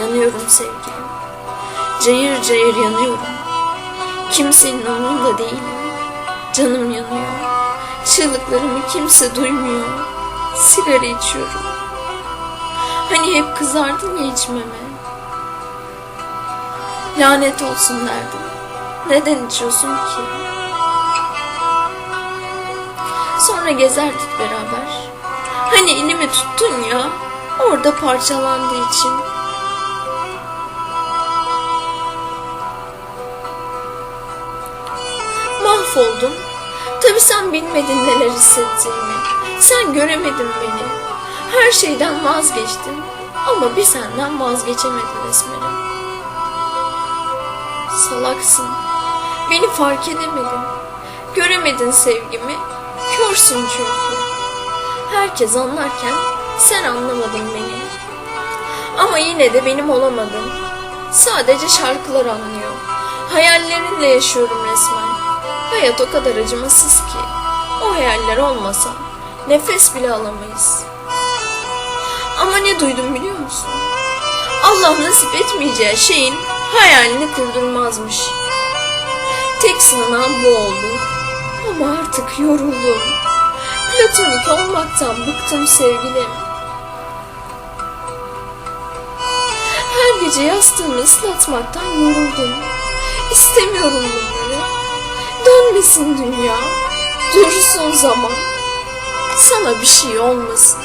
yanıyorum sevgilim. Cayır cayır yanıyorum. Kimsenin umurunda değilim. Canım yanıyor. Çığlıklarımı kimse duymuyor. Sigara içiyorum. Hani hep kızardın ya içmeme. Lanet olsun derdim. Neden içiyorsun ki? Sonra gezerdik beraber. Hani elimi tuttun ya, orada parçalandığı için. Mahvoldum. Tabii sen bilmedin neler hissettiğimi. Sen göremedin beni. Her şeyden vazgeçtim. Ama bir senden vazgeçemedim Esmer'im. Salaksın. Beni fark edemedin. Göremedin sevgimi. Körsün çünkü. Herkes anlarken sen anlamadın beni. Ama yine de benim olamadın. Sadece şarkılar anlıyor. Hayallerinle yaşıyorum resmen. Hayat o kadar acımasız ki. O hayaller olmasa nefes bile alamayız. Ama ne duydum biliyor musun? Allah nasip etmeyeceği şeyin hayalini kurdurmazmış. Tek sınav bu oldu. Ama artık yoruldum. Platonik olmaktan bıktım sevgilim. Her gece yastığımı ıslatmaktan yoruldum. İstemiyorum bunları. Dönmesin dünya. Dursun zaman. Sana bir şey olmasın.